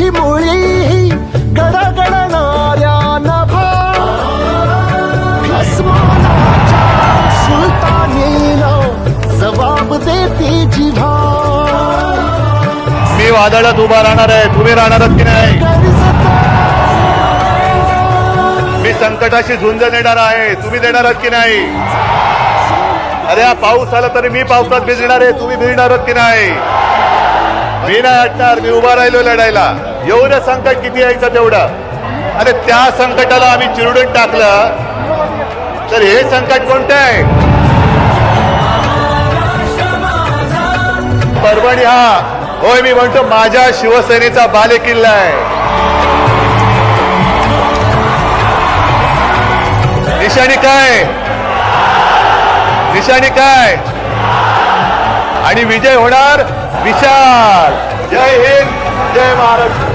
अशी मुळी गडगडणाऱ्या नभा अस्मानाच्या जबाब देते जिव्हा मी वादळात उभा राहणार आहे तुम्ही राहणार की नाही? मी संकटाशी झुंज देणार आहे तुम्ही देणार की नाही? अरे हा पाऊस आला तरी मी पावसात भिजणार आहे तुम्ही भिजणार की नाही? मी नाही हटणार मी उभा राहिलो लढायला. एवढं संकट किती यायचं तेवढं? अरे त्या संकटाला आम्ही चिरडून टाकलं. तर हे संकट कोणतं आहे? परभणी हा. होय मी म्हणतो माझ्या शिवसेनेचा बालेकिल्ला आहे. निशाणी काय? निशाणी काय? आणि विजय होणार विशाल. जय हिंद जय महाराष्ट्र